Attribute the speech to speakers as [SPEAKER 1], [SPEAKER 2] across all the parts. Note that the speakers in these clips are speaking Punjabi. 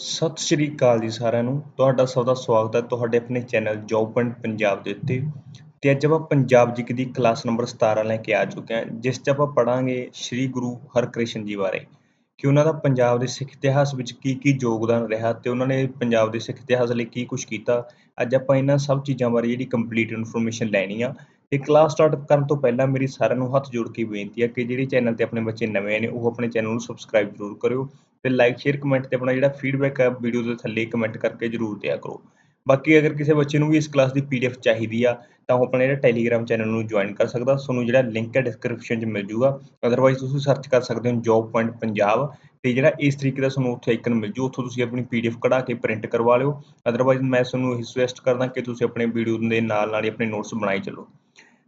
[SPEAKER 1] ਸਤਿ ਸ਼੍ਰੀ ਅਕਾਲ ਜੀ ਸਾਰਿਆਂ ਨੂੰ। ਤੁਹਾਡਾ ਸਭ ਦਾ ਸਵਾਗਤ ਹੈ ਤੁਹਾਡੇ ਆਪਣੇ ਚੈਨਲ ਜੌਬ ਪੁਆਇੰਟ ਪੰਜਾਬ ਦੇ ਉੱਤੇ। ਤੇ ਅੱਜ ਆਪਾਂ ਪੰਜਾਬ ਜੀ ਦੀ ਕਲਾਸ ਨੰਬਰ 17 ਲੈ ਕੇ ਆ ਚੁੱਕੇ ਹਾਂ, ਜਿਸ 'ਚ ਆਪਾਂ ਪੜਾਂਗੇ ਸ੍ਰੀ ਗੁਰੂ ਹਰਕ੍ਰਿਸ਼ਨ ਜੀ ਬਾਰੇ। ਕਿ ਉਹਨਾਂ ਦਾ ਪੰਜਾਬ ਦੇ ਸਿੱਖ ਇਤਿਹਾਸ ਵਿੱਚ ਕੀ ਕੀ ਯੋਗਦਾਨ ਰਿਹਾ ਤੇ ਉਹਨਾਂ ਨੇ ਪੰਜਾਬ ਦੇ ਸਿੱਖ ਇਤਿਹਾਸ ਲਈ ਕੀ ਕੁਝ ਕੀਤਾ। ਅੱਜ ਆਪਾਂ ਇਹਨਾਂ ਸਭ ਚੀਜ਼ਾਂ ਬਾਰੇ ਜਿਹੜੀ ਕੰਪਲੀਟ ਇਨਫੋਰਮੇਸ਼ਨ ਲੈਣੀ ਆ। ਇਹ ਕਲਾਸ ਸਟਾਰਟ ਕਰਨ ਤੋਂ ਪਹਿਲਾਂ ਮੇਰੀ ਸਾਰਿਆਂ ਨੂੰ ਹੱਥ ਜੋੜ ਕੇ ਬੇਨਤੀ ਹੈ ਕਿ ਜਿਹੜੇ ਚੈਨਲ ਤੇ ਆਪਣੇ ਬੱਚੇ ਨਵੇਂ ਨੇ, ਉਹ ਆਪਣੇ ਚੈਨਲ ਨੂੰ ਸਬਸਕ੍ਰਾਈਬ ਜ਼ਰੂਰ ਕਰਿਓ। ਤੇ ਲਾਈਕ ਸ਼ੇਅਰ ਕਮੈਂਟ ਤੇ ਆਪਣਾ ਜਿਹੜਾ ਫੀਡਬੈਕ ਹੈ ਵੀਡੀਓ ਦੇ ਥੱਲੇ ਕਮੈਂਟ ਕਰਕੇ ਜ਼ਰੂਰ ਦਿਆ ਕਰੋ। ਬਾਕੀ ਅਗਰ ਕਿਸੇ ਬੱਚੇ ਨੂੰ ਵੀ ਇਸ ਕਲਾਸ ਦੀ ਪੀਡੀਐਫ ਚਾਹੀਦੀ ਆ, ਤਾਂ ਉਹ ਆਪਣਾ ਜਿਹੜਾ ਟੈਲੀਗ੍ਰਾਮ ਚੈਨਲ ਨੂੰ ਜੁਆਇਨ ਕਰ ਸਕਦਾ। ਤੁਹਾਨੂੰ ਜਿਹੜਾ ਲਿੰਕ ਹੈ ਡਿਸਕ੍ਰਿਪਸ਼ਨ 'ਚ ਮਿਲ ਜੂਗਾ। ਅਦਰਵਾਈਜ਼ ਤੁਸੀਂ ਸਰਚ ਕਰ ਸਕਦੇ ਹੋ ਜੌਬ ਪੁਆਇੰਟ ਪੰਜਾਬ ਤੇ ਜਿਹੜਾ ਇਸ ਤਰੀਕੇ ਦਾ ਤੁਹਾਨੂੰ ਉੱਥੇ ਆਈਕਨ ਮਿਲ ਜੂ। ਉੱਥੋਂ ਤੁਸੀਂ ਆਪਣੀ ਪੀਡੀਐਫ ਕਢਾ ਕੇ ਪ੍ਰਿੰਟ ਕਰਵਾ ਲਿਓ। ਅਦਰਵਾਈਜ਼ ਮੈਂ ਤੁਹਾਨੂੰ ਇਹ ਸੁਜੈਸਟ ਕਰਦਾ ਕਿ ਤੁਸੀਂ ਆਪਣੇ ਵੀਡੀਓ ਦੇ ਨਾਲ ਨਾਲ ਹੀ ਆਪਣੇ ਨੋਟਸ ਬਣਾਈ ਚੱਲੋ।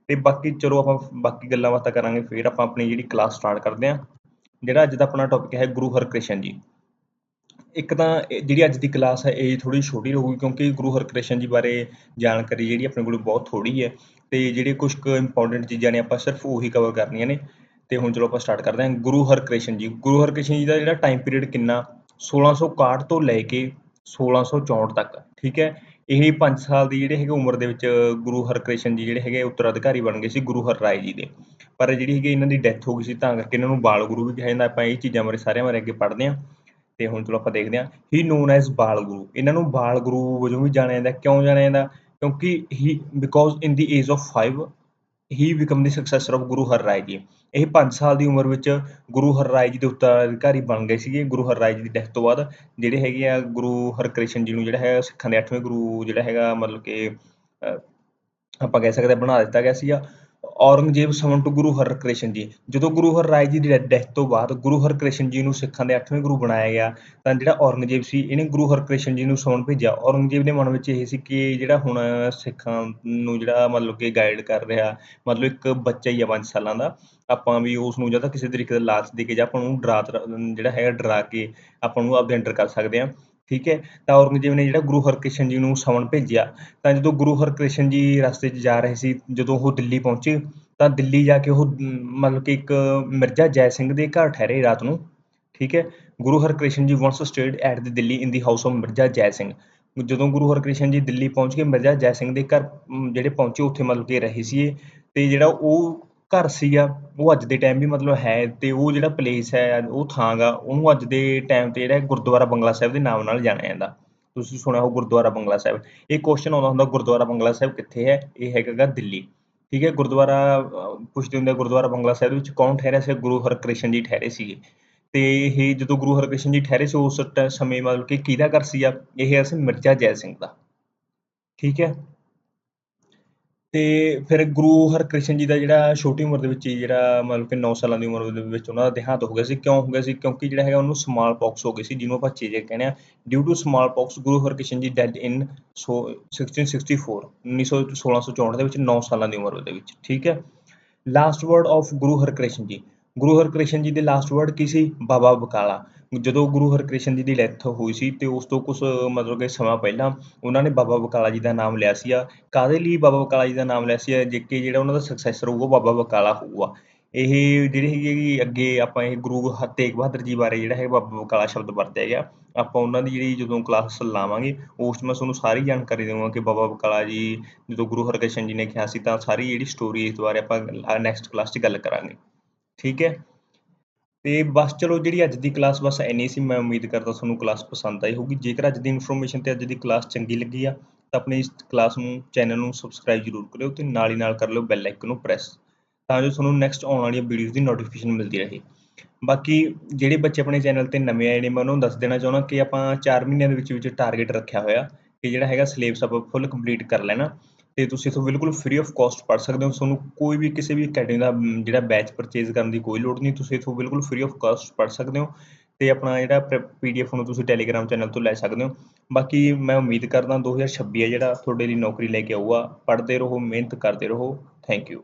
[SPEAKER 1] ਤੇ ਬਾਕੀ ਚਲੋ ਆਪਾਂ ਬਾਕੀ ਗੱਲਾਂ ਬਾਤਾਂ ਕਰਾਂਗੇ, ਫਿਰ ਆਪਾਂ ਆਪਣੀ ਜਿਹੜੀ ਕਲਾਸ ਸਟਾਰਟ ਕਰਦੇ ਹਾਂ। ਜਿਹੜਾ ਅੱਜ ਦਾ ਆਪਣਾ ਟੌਪਿਕ ਹੈ ਗੁਰੂ ਹਰਕ੍ਰਿਸ਼ਨ ਜੀ। ਇੱਕ ਤਾਂ ਜਿਹੜੀ ਅੱਜ ਦੀ ਕਲਾਸ ਹੈ, ਇਹ ਥੋੜੀ ਛੋਟੀ ਰਹੂਗੀ ਕਿਉਂਕਿ ਗੁਰੂ ਹਰਕ੍ਰਿਸ਼ਨ ਜੀ ਬਾਰੇ ਜਾਣਕਾਰੀ ਜਿਹੜੀ ਆਪਣੇ ਕੋਲ ਬਹੁਤ ਥੋੜੀ ਹੈ ਤੇ ਜਿਹੜੇ ਕੁਝ ਕੁ ਇੰਪੋਰਟੈਂਟ ਚੀਜ਼ਾਂ ਨੇ ਆਪਾਂ ਸਿਰਫ ਉਹੀ ਕਵਰ ਕਰਨੀਆਂ ਨੇ ਤੇ ਹੁਣ ਚਲੋ ਆਪਾਂ ਸਟਾਰਟ ਕਰਦੇ ਹਾਂ। ਗੁਰੂ ਹਰਕ੍ਰਿਸ਼ਨ ਜੀ, ਗੁਰੂ ਹਰਕ੍ਰਿਸ਼ਨ ਜੀ ਦਾ ਜਿਹੜਾ ਟਾਈਮ ਪੀਰੀਅਡ ਕਿੰਨਾ? 1661 ਤੋਂ ਲੈ ਕੇ 1664 ਤੱਕ, ਠੀਕ ਹੈ? ਇਹ 5 ਸਾਲ ਦੀ ਜਿਹੜੇ ਹੈਗੇ ਉਮਰ ਦੇ ਵਿੱਚ ਗੁਰੂ ਹਰਕ੍ਰਿਸ਼ਨ ਜੀ ਜਿਹੜੇ ਹੈਗੇ ਉੱਤਰਾਧਿਕਾਰੀ ਬਣ ਗਏ ਸੀ ਗੁਰੂ ਹਰਰਾਏ ਜੀ ਦੇ। ਪਰ ਜਿਹੜੀ ਹੈਗੀ ਇਹਨਾਂ ਦੀ ਡੈਥ ਹੋ ਗਈ ਸੀ, ਤਾਂ ਕਰਕੇ ਇਹਨਾਂ ਨੂੰ ਬਾਲ ਗੁਰੂ ਵੀ ਕਿਹਾ ਜਾਂਦਾ, ਆਪਾਂ ਇਹ ਚੀਜ਼ਾਂ ਬਾਰੇ ਸਾਰਿਆਂ ਬਾਰੇ ਅੱਗੇ ਪੜ੍ਹਦੇ ਹਾਂ ਤੇ ਹੁਣ ਚਲੋ ਆਪਾਂ ਦੇਖਦੇ ਹਾਂ। He known as Bal Guru. ਇਹਨਾਂ ਨੂੰ ਬਾਲ ਗੁਰੂ ਵਜੋਂ ਵੀ ਜਾਣਿਆ ਜਾਂਦਾ, ਕਿਉਂ ਜਾਣਿਆ ਜਾਂਦਾ? ਕਿਉਂਕਿ he because in the age of 5 he become the successor of Guru Har Rai ji ਇਹ 5 ਸਾਲ ਦੀ ਉਮਰ ਵਿੱਚ ਗੁਰੂ ਹਰਰਾਏ ਜੀ ਦੇ ਉੱਤਰਾਧਿਕਾਰੀ ਬਣ ਗਏ ਸੀਗੇ। ਗੁਰੂ ਹਰ ਰਾਏ ਜੀ ਦੀ ਡੈਥ ਤੋਂ ਬਾਅਦ ਜਿਹੜੇ ਹੈਗੇ ਆ ਗੁਰੂ ਹਰਕ੍ਰਿਸ਼ਨ ਜੀ ਨੂੰ ਜਿਹੜਾ ਹੈ ਸਿੱਖਾਂ ਦੇ 8ਵੇਂ ਗੁਰੂ ਜਿਹੜਾ ਹੈਗਾ, ਮਤਲਬ ਕਿ ਆਪਾਂ ਕਹਿ ਸਕਦੇ ਬਣਾ ਦਿੱਤਾ ਗਿਆ ਸੀਗਾ। Aurangzeb summon to Guru Harkrishan ji. ਜਦੋਂ ਗੁਰੂ ਹਰਰਾਏ ਜੀ ਦੀ ਡੈਥ ਤੋਂ ਬਾਅਦ ਗੁਰੂ ਹਰਕ੍ਰਿਸ਼ਨ ਜੀ ਨੂੰ ਸਿੱਖਾਂ ਦੇ ਅੱਠਵੇਂ ਗੁਰੂ ਬਣਾਇਆ ਗਿਆ, ਤਾਂ ਜਿਹੜਾ ਔਰੰਗਜ਼ੇਬ ਸੀ, ਇਹਨੇ ਗੁਰੂ ਹਰਿਕ੍ਰਿਸ਼ਨ ਜੀ ਨੂੰ ਸਮਨ ਭੇਜਿਆ। ਔਰੰਗਜ਼ੇਬ ਦੇ ਮਨ ਵਿੱਚ ਇਹ ਸੀ ਕਿ ਜਿਹੜਾ ਹੁਣ ਸਿੱਖਾਂ ਨੂੰ ਜਿਹੜਾ ਮਤਲਬ ਕਿ ਗਾਈਡ ਕਰ ਰਿਹਾ ਮਤਲਬ ਇੱਕ ਬੱਚਾ ਹੀ ਆ 5 ਸਾਲਾਂ ਦਾ, ਆਪਾਂ ਵੀ ਉਸ ਨੂੰ ਜਾਂ ਤਾਂ ਕਿਸੇ ਤਰੀਕੇ ਦਾ ਲਾਲਚ ਦੇ ਕੇ ਜਾਂ ਆਪਾਂ ਨੂੰ ਡਰਾ ਜਿਹੜਾ ਹੈਗਾ ਡਰਾ ਕੇ ਆਪਾਂ ਨੂੰ ਆਪਦੇ ਕਰ ਸਕਦੇ ਹਾਂ। ਠੀਕ ਹੈ? ਤਾਂ ਔਰੰਗਜ਼ੇਬ ਨੇ ਜਿਹੜਾ ਗੁਰੂ ਹਰਕ੍ਰਿਸ਼ਨ ਜੀ ਨੂੰ ਸਮਨ ਭੇਜਿਆ, ਤਾਂ ਜਦੋਂ ਗੁਰੂ ਹਰਕ੍ਰਿਸ਼ਨ ਜੀ ਰਸਤੇ 'ਚ ਜਾ ਰਹੇ ਸੀ, ਜਦੋਂ ਉਹ ਦਿੱਲੀ ਪਹੁੰਚੇ, ਤਾਂ ਦਿੱਲੀ ਜਾ ਕੇ ਉਹ ਮਤਲਬ ਕਿ ਇੱਕ ਮਿਰਜ਼ਾ ਜੈ ਸਿੰਘ ਦੇ ਘਰ ਠਹਿਰੇ ਰਾਤ ਨੂੰ, ਠੀਕ ਹੈ? Guru Harkrishan ji wants stayed at the Delhi in the house of Mirza Jai Singh. ਜਦੋਂ ਗੁਰੂ ਹਰਕ੍ਰਿਸ਼ਨ ਜੀ ਦਿੱਲੀ ਪਹੁੰਚ ਕੇ ਮਿਰਜ਼ਾ ਜੈ ਸਿੰਘ ਦੇ ਘਰ ਜਿਹੜੇ ਪਹੁੰਚੇ, ਉੱਥੇ ਮਤਲਬ ਕਿ ਰਹੇ ਸੀ ਤੇ ਜਿਹੜਾ ਉਹ ਘਰ ਸੀਗਾ ਉਹ ਅੱਜ ਦੇ ਟਾਈਮ ਵੀ ਮਤਲਬ ਹੈ ਤੇ ਉਹ ਜਿਹੜਾ ਪਲੇਸ ਹੈ, ਉਹ ਥਾਂ ਗਾ, ਉਹਨੂੰ ਅੱਜ ਦੇ ਟਾਈਮ ਤੇ ਜਿਹੜਾ ਗੁਰਦੁਆਰਾ ਬੰਗਲਾ ਸਾਹਿਬ ਦੇ ਨਾਮ ਨਾਲ ਜਾਣਿਆ ਜਾਂਦਾ। ਤੁਸੀਂ ਸੁਣਿਆ ਹੋ ਗੁਰਦੁਆਰਾ ਬੰਗਲਾ ਸਾਹਿਬ। ਇਹ ਕੁਐਸਚਨ ਆਉਂਦਾ ਹੁੰਦਾ, ਗੁਰਦੁਆਰਾ ਬੰਗਲਾ ਸਾਹਿਬ ਕਿੱਥੇ ਹੈ? ਇਹ ਹੈਗਾ ਦਿੱਲੀ। ਠੀਕ ਹੈ, ਗੁਰਦੁਆਰਾ ਪੁੱਛਦੇ ਹੁੰਦੇ ਗੁਰਦੁਆਰਾ ਬੰਗਲਾ ਸਾਹਿਬ ਵਿੱਚ ਕੌਣ ਠਹਿਰਿਆ ਸੀ? ਗੁਰੂ ਹਰਕ੍ਰਿਸ਼ਨ ਜੀ ਠਹਿਰੇ ਸੀਗੇ। ਤੇ ਇਹ ਜਦੋਂ ਗੁਰੂ ਹਰਕ੍ਰਿਸ਼ਨ ਜੀ ਠਹਿਰੇ ਸੀ, ਉਸ ਸਮੇਂ ਮਤਲਬ ਕਿ ਕਿਹਦਾ ਘਰ ਸੀਗਾ ਇਹ ਹੈ ਸੀ ਮਿਰਜ਼ਾ ਜੈ ਸਿੰਘ ਦਾ। ਠੀਕ ਹੈ? ਤੇ ਫਿਰ ਗੁਰੂ ਹਰਕ੍ਰਿਸ਼ਨ ਜੀ ਦਾ ਜਿਹੜਾ ਛੋਟੀ ਉਮਰ ਦੇ ਵਿੱਚ ਹੀ ਜਿਹੜਾ ਮਤਲਬ ਕਿ 9 ਸਾਲਾਂ ਦੀ ਉਮਰ ਦੇ ਵਿੱਚ ਉਹਨਾਂ ਦਾ ਦੇਹਾਂਤ ਹੋ ਗਿਆ ਸੀ। ਕਿਉਂ ਹੋ ਗਿਆ ਸੀ? ਕਿਉਂਕਿ ਜਿਹੜਾ ਹੈਗਾ ਉਹਨੂੰ ਸਮਾਲ ਪੌਕਸ ਹੋ ਗਈ ਸੀ, ਜਿਹਨੂੰ ਆਪਾਂ ਚੀਜ਼ੇ ਕਹਿੰਦੇ ਆ due to small Guru Harkrishan ji dead in 1664 1664 ਦੇ ਵਿੱਚ 9 ਸਾਲਾਂ ਦੀ ਉਮਰ ਦੇ ਵਿੱਚ। ਠੀਕ ਹੈ? Last word of Guru Harkrishan ji. Guru Harkrishan ji ਦੇ ਲਾਸਟ ਵਰਡ ਕੀ ਸੀ? ਬਾਬਾ ਬਕਾਲਾ। ਜਦੋਂ ਗੁਰੂ ਹਰਕ੍ਰਿਸ਼ਨ ਜੀ ਦੀ ਡੈਥ ਹੋਈ ਸੀ ਤੇ ਉਸ ਤੋਂ ਕੁਝ ਮਤਲਬ ਕਿ ਸਮਾਂ ਪਹਿਲਾਂ ਉਹਨਾਂ ਨੇ ਬਾਬਾ ਬਕਾਲਾ ਜੀ ਦਾ ਨਾਮ ਲਿਆ ਸੀ ਆ ਕਾਦੇ ਲਈ ਬਾਬਾ ਬਕਾਲਾ ਜੀ ਦਾ ਨਾਮ ਲਿਆ ਸੀ ਜੇ ਕਿ ਜਿਹੜਾ ਉਹਨਾਂ ਦਾ ਸਕਸੈਸਰ ਹੋਊਗਾ, ਬਾਬਾ ਬਕਾਲਾ ਹੋਊਗਾ। ਇਹ ਜਿਹੜੀ ਹੈਗੀ ਅੱਗੇ ਆਪਾਂ ਇਹ ਗੁਰੂ ਤੇਗ ਬਹਾਦਰ ਜੀ ਬਾਰੇ ਜਿਹੜਾ ਹੈ ਬਾਬਾ ਬਕਾਲਾ ਸ਼ਬਦ ਵਰਤਿਆ ਗਿਆ। ਆਪਾਂ ਉਹਨਾਂ ਦੀ ਜਿਹੜੀ ਜਦੋਂ ਕਲਾਸ ਲਾਵਾਂਗੇ, ਉਸ 'ਚ ਮੈਂ ਤੁਹਾਨੂੰ ਸਾਰੀ ਜਾਣਕਾਰੀ ਦੇਵਾਂਗਾ ਕਿ ਬਾਬਾ ਬਕਾਲਾ ਜੀ, ਜਦੋਂ ਗੁਰੂ ਹਰਕ੍ਰਿਸ਼ਨ ਜੀ ਨੇ ਕਿਹਾ ਸੀ ਤਾਂ ਸਾਰੀ ਜਿਹੜੀ ਸਟੋਰੀ ਇਸ ਬਾਰੇ ਆਪਾਂ ਨੈਕਸਟ ਕਲਾਸ 'ਚ ਗੱਲ ਕਰਾਂਗੇ। ਠੀਕ ਹੈ? ਤੇ ਬਸ ਚਲੋ ਜਿਹੜੀ ਅੱਜ ਦੀ ਕਲਾਸ ਬਸ ਇੰਨੀ ਸੀ, ਮੈਂ ਉਮੀਦ ਕਰਦਾ ਤੁਹਾਨੂੰ ਕਲਾਸ ਪਸੰਦ ਆਈ ਹੋਊਗੀ। ਜੇਕਰ ਅੱਜ ਦੀ ਇਨਫੋਰਮੇਸ਼ਨ ਤੇ ਅੱਜ ਦੀ ਕਲਾਸ ਚੰਗੀ ਲੱਗੀ ਆ, ਤਾਂ ਆਪਣੀ ਇਸ ਕਲਾਸ ਨੂੰ ਚੈਨਲ ਨੂੰ ਸਬਸਕ੍ਰਾਈਬ ਜ਼ਰੂਰ ਕਰਿਓ ਤੇ ਨਾਲ ਹੀ ਨਾਲ ਕਰ ਲਿਓ ਬੈਲ ਆਈਕਨ ਨੂੰ ਪ੍ਰੈਸ ਤਾਂ ਜੋ ਤੁਹਾਨੂੰ ਨੈਕਸਟ ਆਉਣ ਵਾਲੀਆਂ ਵੀਡੀਓਜ਼ ਦੀ ਨੋਟੀਫਿਕੇਸ਼ਨ ਮਿਲਦੀ ਰਹੇ। ਬਾਕੀ ਜਿਹੜੇ ਬੱਚੇ ਆਪਣੇ ਚੈਨਲ ਤੇ ਨਵੇਂ ਆਏ ਨੇ, ਮੈਂ ਉਹਨਾਂ ਨੂੰ ਦੱਸ ਦੇਣਾ ਚਾਹੁੰਦਾ ਕਿ ਆਪਾਂ 4 ਮਹੀਨਿਆਂ ਦੇ ਵਿੱਚ ਵਿੱਚ ਟਾਰਗੇਟ ਰੱਖਿਆ ਹੋਇਆ ਕਿ ਜਿਹੜਾ ਹੈਗਾ ਸਿਲੇਬਸ ਆਪਾਂ ਫੁੱਲ ਕੰਪਲੀਟ ਕਰ ਲੈਣਾ। ਤੇ ਤੁਸੀਂ ਇਥੋਂ ਬਿਲਕੁਲ ਫ੍ਰੀ ਆਫ ਕਾਸਟ ਪੜ ਸਕਦੇ ਹੋ, ਤੁਹਾਨੂੰ ਕੋਈ ਵੀ ਕਿਸੇ ਵੀ ਅਕੈਡਮੀ ਦਾ, ਜਿਹੜਾ ਬੈਚ ਪਰਚੇਜ਼ ਕਰਨ ਦੀ ਕੋਈ ਲੋੜ ਨਹੀਂ, ਤੁਸੀਂ ਇਥੋਂ ਬਿਲਕੁਲ ਫ੍ਰੀ ਆਫ ਕਾਸਟ ਪੜ ਸਕਦੇ ਹੋ ਤੇ ਆਪਣਾ ਜਿਹੜਾ ਪੀਡੀਐਫ ਨੂੰ ਤੁਸੀਂ ਟੈਲੀਗ੍ਰਾਮ ਚੈਨਲ ਤੋਂ ਲੈ ਸਕਦੇ ਹੋ। ਬਾਕੀ ਮੈਂ ਉਮੀਦ ਕਰਦਾ 2026 ਹੈ ਜਿਹੜਾ ਤੁਹਾਡੇ ਲਈ ਨੌਕਰੀ ਲੈ ਕੇ ਆਊਗਾ, ਪੜ੍ਹਦੇ ਰਹੋ, ਮਿਹਨਤ ਕਰਦੇ ਰਹੋ। Thank you